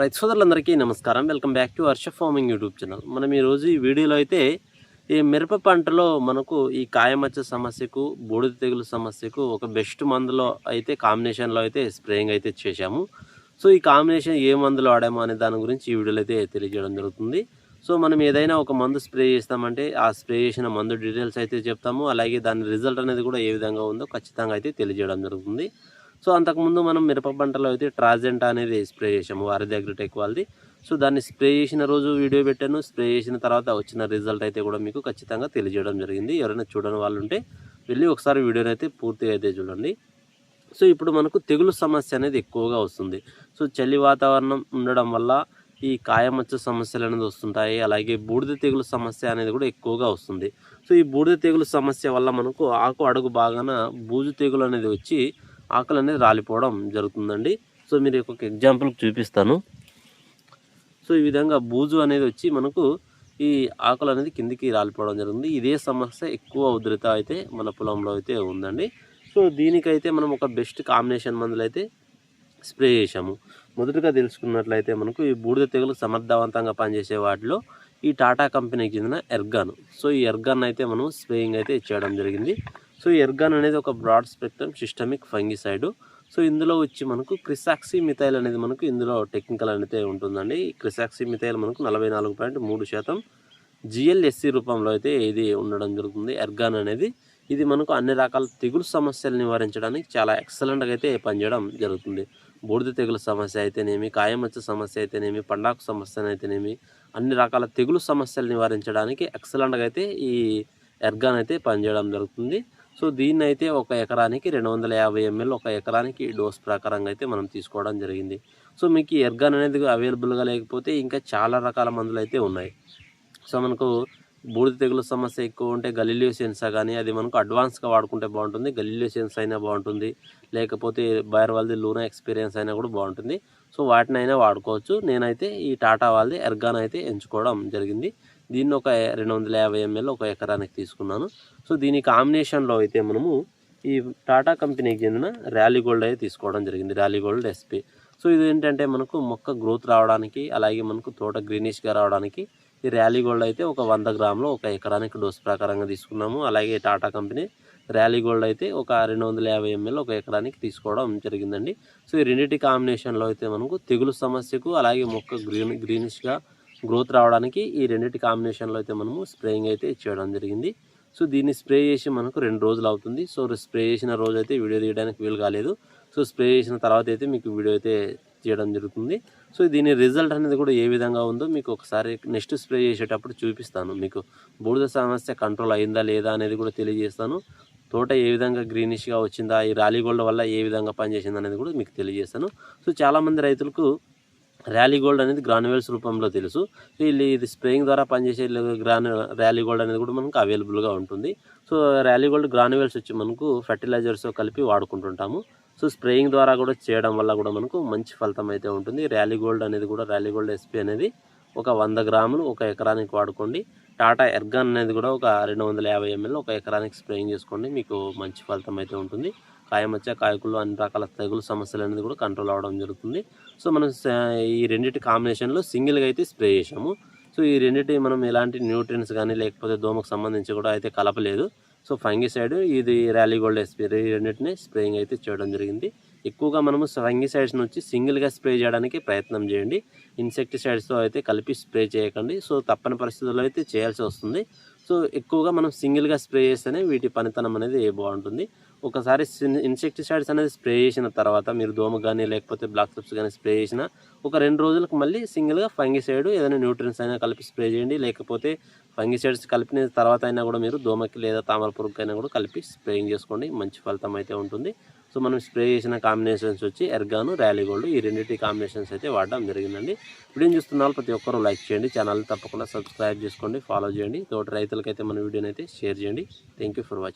రైతు సోదరులందరికీ నమస్కారం. Welcome back to Harsha farming YouTube channel. మనం ఈరోజు ఈ వీడియోలో అయితే ఈ మిరప పంటలో మనకు ఈ కాయమచ్చ సమస్యకు బూడిద తెగులు సమస్యకు ఒక బెస్ట్ మందులో అయితే కాంబినేషన్లో అయితే స్ప్రేయింగ్ అయితే చేశాము. సో ఈ కాంబినేషన్ ఏ మందులో వాడాము అనే దాని గురించి ఈ వీడియోలో అయితే తెలియజేయడం జరుగుతుంది. సో మనం ఏదైనా ఒక మందు స్ప్రే చేస్తామంటే ఆ స్ప్రే చేసిన మందు డీటెయిల్స్ అయితే చెప్తాము. అలాగే దాని రిజల్ట్ అనేది కూడా ఏ విధంగా ఉందో ఖచ్చితంగా అయితే తెలియజేయడం జరుగుతుంది. సో అంతకుముందు మనం మిరప పంటలో అయితే ట్రాజెంట్ అనేది స్ప్రే చేసాము వారధి అగ్రిటెక్ వాళ్ళది. సో దాన్ని స్ప్రే చేసిన రోజు వీడియో పెట్టాను. స్ప్రే చేసిన తర్వాత వచ్చిన రిజల్ట్ అయితే కూడా మీకు ఖచ్చితంగా తెలియజేయడం జరిగింది. ఎవరైనా చూడని వాళ్ళు ఉంటే వెళ్ళి ఒకసారి వీడియోని అయితే పూర్తిగా అయితే చూడండి. సో ఇప్పుడు మనకు తెగులు సమస్య అనేది ఎక్కువగా వస్తుంది. సో చలి వాతావరణం ఉండడం వల్ల ఈ కాయమచ్చ సమస్యలు అనేది వస్తుంటాయి. అలాగే బూడిద తెగులు సమస్య అనేది కూడా ఎక్కువగా వస్తుంది. సో ఈ బూడిద తెగులు సమస్య వల్ల మనకు ఆకు అడుగు బాగాన బూజు తెగులు అనేది వచ్చి ఆకలి అనేది రాలిపోవడం జరుగుతుందండి. సో మీరు ఒక ఎగ్జాంపుల్ చూపిస్తాను. సో ఈ విధంగా బూజు అనేది వచ్చి మనకు ఈ ఆకులు అనేది కిందికి రాలిపోవడం జరుగుతుంది. ఇదే సమస్య ఎక్కువ ఉధృత అయితే మన పొలంలో అయితే ఉందండి. సో దీనికైతే మనం ఒక బెస్ట్ కాంబినేషన్ మందులు అయితే స్ప్రే చేసాము మొదటగా తెలుసుకున్నట్లయితే మనకు ఈ బూడిద తెగులు సమర్థవంతంగా పనిచేసే వాటిలో ఈ టాటా కంపెనీకి చెందిన ఎర్గాన్. సో ఈ ఎర్గాన్ అయితే మనం స్ప్రేయింగ్ అయితే చేయడం జరిగింది. సో ఎర్గాన్ అనేది ఒక broad spectrum systemic fungicide. So ఇందులో వచ్చి మనకు క్రిసాక్సీ మిథైల్ అనేది మనకు ఇందులో టెక్నికల్ అనేది ఉంటుందండి. క్రిసాక్సీ మిథైల్ మనకు నలభై నాలుగు పాయింట్ మూడు శాతం. జిఎల్ఎస్సి రూపంలో అయితే ఇది ఉండడం జరుగుతుంది. ఎర్గాన్ అనేది ఇది మనకు అన్ని రకాల తెగులు సమస్యలు నివారించడానికి చాలా ఎక్సలెంట్గా అయితే పనిచేయడం జరుగుతుంది. బూడిద తెగులు సమస్య అయితేనేమి కాయమచ్చ సమస్య అయితేనేమి పండాకు సమస్య అయితేనేమి అన్ని రకాల తెగులు సమస్యలు నివారించడానికి ఎక్సలెంట్గా అయితే ఈ ఎర్గాన్ అయితే పనిచేయడం జరుగుతుంది. సో దీన్ని అయితే ఒక ఎకరానికి రెండు వందల యాభై ఎంఎల్ ఒక ఎకరానికి డోస్ ప్రకారంగా అయితే మనం తీసుకోవడం జరిగింది. సో మీకు ఎర్గాన్ అనేది అవైలబుల్గా లేకపోతే ఇంకా చాలా రకాల మందులు అయితే ఉన్నాయి. సో మనకు బూడిద తెగులు సమస్య ఎక్కువ ఉంటే గలీలియో సెన్సా కానీ అది మనకు అడ్వాన్స్గా వాడుకుంటే బాగుంటుంది. గలీలియో సెన్స్ అయినా బాగుంటుంది. లేకపోతే బయర్ వాళ్ళది లూనా ఎక్స్పీరియన్స్ అయినా కూడా బాగుంటుంది. సో వాటిని అయినా వాడుకోవచ్చు. నేనైతే ఈ టాటా వాళ్ళది ఎర్గాన్ అయితే ఎంచుకోవడం జరిగింది. దీన్ని ఒక రెండు వందల యాభై ఎంఎల్ ఒక ఎకరానికి తీసుకున్నాను. సో దీని కాంబినేషన్లో అయితే మనము ఈ టాటా కంపెనీకి చెందిన ర్యాలీ గోల్డ్ అయితే తీసుకోవడం జరిగింది. Rally gold SP. సో ఇది ఏంటంటే మనకు మొక్క గ్రోత్ రావడానికి అలాగే మనకు తోట గ్రీనిష్గా రావడానికి ఈ ర్యాలీ గోల్డ్ అయితే ఒక వంద గ్రాములు ఒక ఎకరానికి డోస్ ప్రకారంగా తీసుకున్నాము. అలాగే టాటా కంపెనీ ర్యాలీ గోల్డ్ అయితే ఒక రెండు వందల యాభై ఎంఎల్ ఒక ఎకరానికి తీసుకోవడం జరిగిందండి. సో ఈ రెండింటి కాంబినేషన్లో అయితే మనకు తెగులు సమస్యకు అలాగే మొక్క గ్రీన్ గ్రీనిష్గా గ్రోత్ రావడానికి ఈ రెండింటి కాంబినేషన్లో అయితే మనము స్ప్రేయింగ్ అయితే చేయడం జరిగింది. సో దీన్ని స్ప్రే చేసి మనకు రెండు రోజులు అవుతుంది. సో స్ప్రే చేసిన రోజు అయితే వీడియో తీయడానికి వీలు కాలేదు. సో స్ప్రే చేసిన తర్వాత అయితే మీకు వీడియో అయితే తీయడం జరుగుతుంది. సో దీని రిజల్ట్ అనేది కూడా ఏ విధంగా ఉందో మీకు ఒకసారి నెక్స్ట్ స్ప్రే చేసేటప్పుడు చూపిస్తాను. మీకు బూడిద సమస్య కంట్రోల్ అయిందా లేదా అనేది కూడా తెలియజేస్తాను. తోట ఏ విధంగా గ్రీనిష్గా వచ్చిందా ఈ రాలీ గోల్డ్ వల్ల ఏ విధంగా పనిచేసింది అనేది కూడా మీకు తెలియజేస్తాను. సో చాలామంది రైతులకు ర్యాలీ గోల్డ్ అనేది గ్రాన్యువల్స్ రూపంలో తెలుసు. వీళ్ళు ఇది స్ప్రేయింగ్ ద్వారా పనిచేసే గ్రాన్ ర్యాలీ గోల్డ్ అనేది కూడా మనకు అవైలబుల్గా ఉంటుంది. సో ర్యాలీ గోల్డ్ గ్రాన్యువల్స్ వచ్చి మనకు ఫెర్టిలైజర్స్ కలిపి వాడుకుంటుంటాము. సో స్ప్రేయింగ్ ద్వారా కూడా చేయడం వల్ల కూడా మనకు మంచి ఫలితం అయితే ఉంటుంది. ర్యాలీ గోల్డ్ అనేది కూడా ర్యాలీ గోల్డ్ ఎస్పీ అనేది ఒక వంద గ్రాములు ఒక ఎకరానికి వాడుకోండి. టాటా ఎర్గాన్ అనేది కూడా ఒక రెండు వందల యాభై ఎంఎల్ ఒక ఎకరానికి స్ప్రేయింగ్ చేసుకోండి. మీకు మంచి ఫలితం అయితే ఉంటుంది. కాయమచ్చ కాయకులు అన్ని రకాల తెగులు సమస్యలు అనేది కూడా కంట్రోల్ అవ్వడం జరుగుతుంది. సో మనం ఈ రెండింటి కాంబినేషన్లో సింగిల్గా అయితే స్ప్రే చేసాము సో ఈ రెండింటి మనం ఎలాంటి న్యూట్రియన్స్ కానీ లేకపోతే దోమకు సంబంధించి కూడా అయితే కలపలేదు. సో ఫంగిసైడ్ ఇది ర్యాలీ గోల్డ్ స్ప్రే ఈ రెండింటిని స్ప్రేయింగ్ అయితే చేయడం జరిగింది. ఎక్కువగా మనము ఫంగిసైడ్స్ నుంచి సింగిల్గా స్ప్రే చేయడానికి ప్రయత్నం చేయండి. ఇన్సెక్టిసైడ్స్తో అయితే కలిపి స్ప్రే చేయకండి. సో తప్పని పరిస్థితుల్లో అయితే చేయాల్సి వస్తుంది. సో ఎక్కువగా మనం సింగిల్గా స్ప్రే చేస్తేనే వీటి పనితనం అనేది బాగుంటుంది. ఒకసారి ఇన్సెక్టిసైడ్స్ అనేది స్ప్రే చేసిన తర్వాత మీరు దోమ కానీ లేకపోతే బ్లాక్ స్ట్రిప్స్ కానీ స్ప్రే చేసిన ఒక రెండు రోజులకు మళ్ళీ సింగిల్గా ఫంగిసైడ్ ఏదైనా న్యూట్రియన్స్ అయినా కలిపి స్ప్రే చేయండి. లేకపోతే ఫంగిసైడ్స్ కలిపిన తర్వాత అయినా కూడా మీరు దోమకి లేదా తామర పురుగుకైనా కూడా కలిపి స్ప్రేయింగ్ చేసుకోండి. మంచి ఫలితం అయితే ఉంటుంది. సో మనం స్ప్రే చేసిన కాంబినేషన్స్ వచ్చి ఎర్గాను ర్యాలీ గోల్డ్ ఈ రెండింటి కాంబినేషన్స్ అయితే వాడడం జరిగిందండి. వీడియోని చూస్తున్న ప్రతి ఒక్కరూ లైక్ చేయండి. ఛానల్ తప్పకుండా సబ్స్క్రైబ్ చేసుకోండి. ఫాలో చేయండి. తోటి రైతులకైతే మన వీడియోని అయితే షేర్ చేయండి. Thank for watching